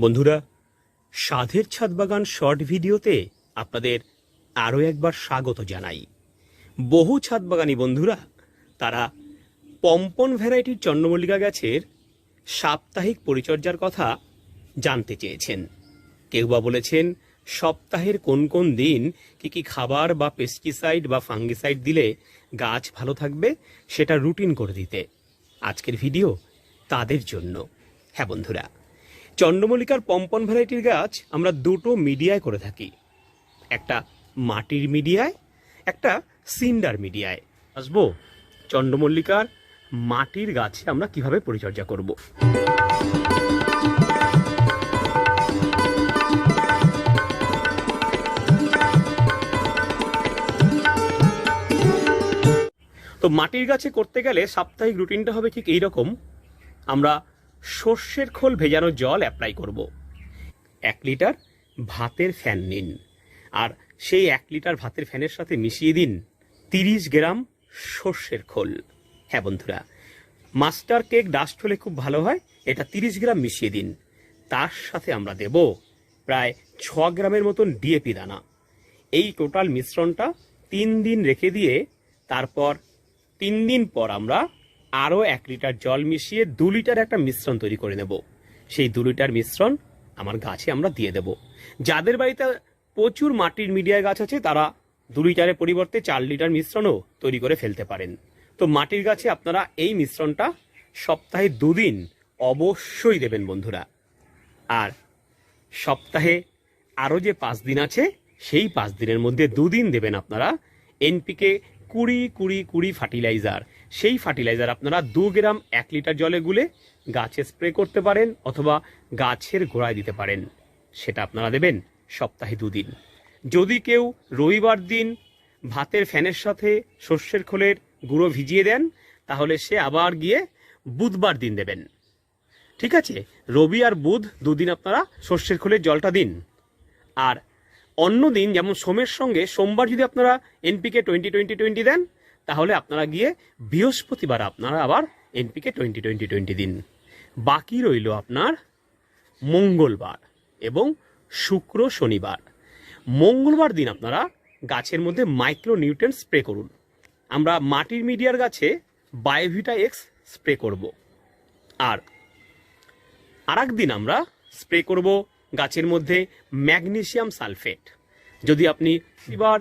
বন্ধুরা, সাধের ছাদ বাগান শর্ট ভিডিওতে আপনাদের আরও একবার স্বাগত জানাই। বহু ছাদ বাগানি বন্ধুরা, তারা পম্পন ভ্যারাইটির চন্দ্রমল্লিকা গাছের সাপ্তাহিক পরিচর্যার কথা জানতে চেয়েছেন। কেউ বা বলেছেন, সপ্তাহের কোন কোন দিন কি কি খাবার বা পেস্টিসাইড বা ফাঙ্গিসাইড দিলে গাছ ভালো থাকবে, সেটা রুটিন করে দিতে। আজকের ভিডিও তাদের জন্য। হ্যাঁ বন্ধুরা চন্দ্রমল্লিকার পম্পন ভ্যারাইটির গাছ আমরা দুটো মিডিয়ায় করে থাকি। একটা মাটির মিডিয়ায়, একটা সিন্ডার মিডিয়ায়। আসব? চন্দ্রমল্লিকার মাটির গাছে আমরা কীভাবে পরিচর্যা করব? তো মাটির গাছে করতে গেলে সাপ্তাহিক রুটিনটা হবে ঠিক এই রকম আমরা সর্ষের খোল ভেজানো জল অ্যাপ্লাই করব। এক লিটার ভাতের ফ্যান নিন। আর সেই এক লিটার ভাতের ফ্যানের সাথে মিশিয়ে দিন তিরিশ গ্রাম সর্ষের খোল। হ্যাঁ বন্ধুরা, মাস্টার কেক ডাস্ট হলে খুব ভালো হয়, এটা তিরিশ গ্রাম মিশিয়ে দিন। তার সাথে আমরা দেব প্রায় ছ গ্রামের মতন ডিএপি দানা। এই টোটাল মিশ্রণটা তিন দিন রেখে দিয়ে তারপর তিন দিন পর আমরা আরও এক লিটার জল মিশিয়ে দু লিটার একটা মিশ্রণ তৈরি করে নেব। সেই দু লিটার মিশ্রণ আমার গাছে আমরা দিয়ে দেব। যাদের বাড়িতে প্রচুর মাটির মিডিয়ায় গাছ আছে, তারা দু লিটারের পরিবর্তে চার লিটার মিশ্রণও তৈরি করে ফেলতে পারেন। তো মাটির গাছে আপনারা এই মিশ্রণটা সপ্তাহে দুদিন অবশ্যই দেবেন বন্ধুরা। আর সপ্তাহে আরও যে পাঁচ দিন আছে, সেই পাঁচ দিনের মধ্যে দুদিন দেবেন আপনারা এনপিকে কুড়ি কুড়ি কুড়ি ফার্টিলাইজার। সেই ফার্টিলাইজার আপনারা দু গ্রাম এক লিটার জলে গুলে গাছে স্প্রে করতে পারেন অথবা গাছের গোড়ায় দিতে পারেন। সেটা আপনারা দেবেন সপ্তাহে দুদিন। যদি কেউ রবিবার দিন ভাতের ফ্যানের সাথে সর্ষের খোলের গুঁড়ো ভিজিয়ে দেন, তাহলে সে আবার গিয়ে বুধবার দিন দেবেন। ঠিক আছে? রবি আর বুধ দুদিন আপনারা সর্ষের খোলের জলটা দিন। আর অন্য দিন, যেমন সোমের সঙ্গে, সোমবার যদি আপনারা এনপিকে টোয়েন্টি টোয়েন্টি টোয়েন্টি দেন তাহলে আপনারা গিয়ে বৃহস্পতিবার আপনারা আবার এনপিকে টোয়েন্টি টোয়েন্টি টোয়েন্টি দিন। বাকি রইল আপনার মঙ্গলবার এবং শুক্র শনিবার। মঙ্গলবার দিন আপনারা গাছের মধ্যে মাইক্রো নিউট্রেন স্প্রে করুন। আমরা মাটির মিডিয়ার গাছে বায়োভিটা এক্স স্প্রে করব। আর আর দিন আমরা স্প্রে করব গাছের মধ্যে ম্যাগনেসিয়াম সালফেট যদি আপনি এবার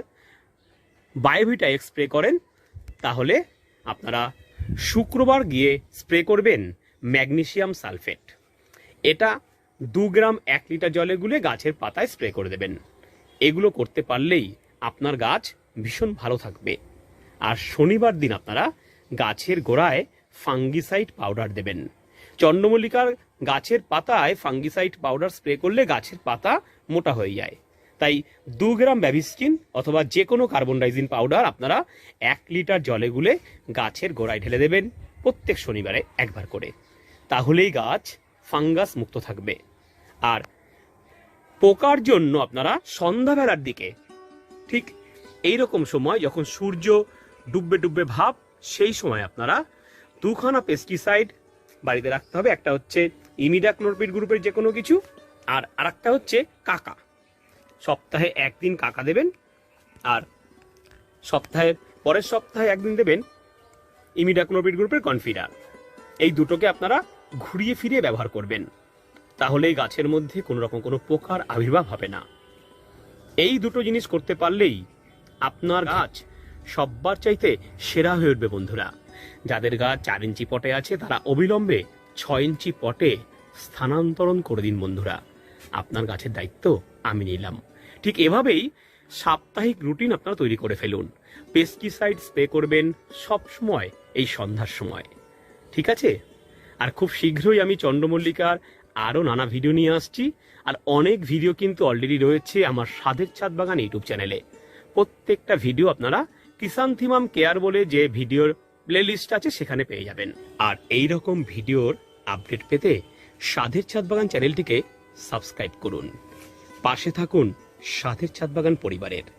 বায়োভিটা এক্স স্প্রে করেন তাহলে আপনারা শুক্রবার গিয়ে স্প্রে করবেন ম্যাগনেশিয়াম সালফেট। এটা দু গ্রাম এক লিটার জলে গুলে গাছের পাতায় স্প্রে করে দেবেন। এগুলো করতে পারলেই আপনার গাছ ভীষণ ভালো থাকবে। আর শনিবার দিন আপনারা গাছের গোড়ায় ফাঙ্গিসাইড পাউডার দেবেন। চন্দ্রমল্লিকার গাছের পাতায় ফাঙ্গিসাইড পাউডার স্প্রে করলে গাছের পাতা মোটা হয়ে যায়। তাই দু গ্রাম ব্যাবিস্কিন অথবা যে কোনো কার্বন ডাইজিন পাউডার আপনারা এক লিটার জলে গুলে গাছের গোড়ায় ঢেলে দেবেন প্রত্যেক শনিবারে একবার করে। তাহলেই গাছ ফাঙ্গাস মুক্ত থাকবে। আর পোকার জন্য আপনারা সন্ধ্যাবেলার দিকে ঠিক এই রকম সময় যখন সূর্য ডুববে ডুববে ভাব, সেই সময় আপনারা দুখানা পেস্টিসাইড বাড়িতে রাখতে হবে। একটা হচ্ছে ইমিডাক্লোরপিড গ্রুপের যে কোনো কিছু আর আরেকটা হচ্ছে কাকা। সপ্তাহে একদিন কাকা দেবেন আর সপ্তাহের পরের সপ্তাহে একদিন দেবেন ইমিডাক্লোরপিড গ্রুপের কনফিডার। এই দুটোকে আপনারা ঘুরিয়ে ফিরিয়ে ব্যবহার করবেন। তাহলেই গাছের মধ্যে কোনো রকম কোনো পোকার আবির্ভাব হবে না। এই দুটো জিনিস করতে পারলেই আপনার গাছ সব্বার চাইতে সেরা হয়ে উঠবে বন্ধুরা। যাদের গাছ চার ইঞ্চি পটে আছে, তারা অবিলম্বে ছয় ইঞ্চি পটে স্থানান্তরণ করে দিন বন্ধুরা। আপনার গাছের দায়িত্ব, আমি নিলাম। ঠিক এভাবেই সাপ্তাহিক রুটিন আপনারা তৈরি করে ফেলুন। পেস্টিসাইড স্প্রে করবেন সব সময়, এই সন্ধ্যার সময়। ঠিক আছে? আর খুব শীঘ্রই আমি চন্দ্রমল্লিকার আরও নানা ভিডিও নিয়ে আসছি। আর অনেক ভিডিও কিন্তু অলরেডি রয়েছে আমার সাধের ছাদ বাগান ইউটিউব চ্যানেলে। প্রত্যেকটা ভিডিও আপনারা কিষান থিমাম কেয়ার বলে যে ভিডিওর প্লেলিস্ট আছে সেখানে পেয়ে যাবেন। আর এই রকম ভিডিওর আপডেট পেতে সাধের ছাদ বাগান চ্যানেলটিকে সাবস্ক্রাইব করুন। পাশে থাকুন সাথের ছাদ বাগান পরিবারের।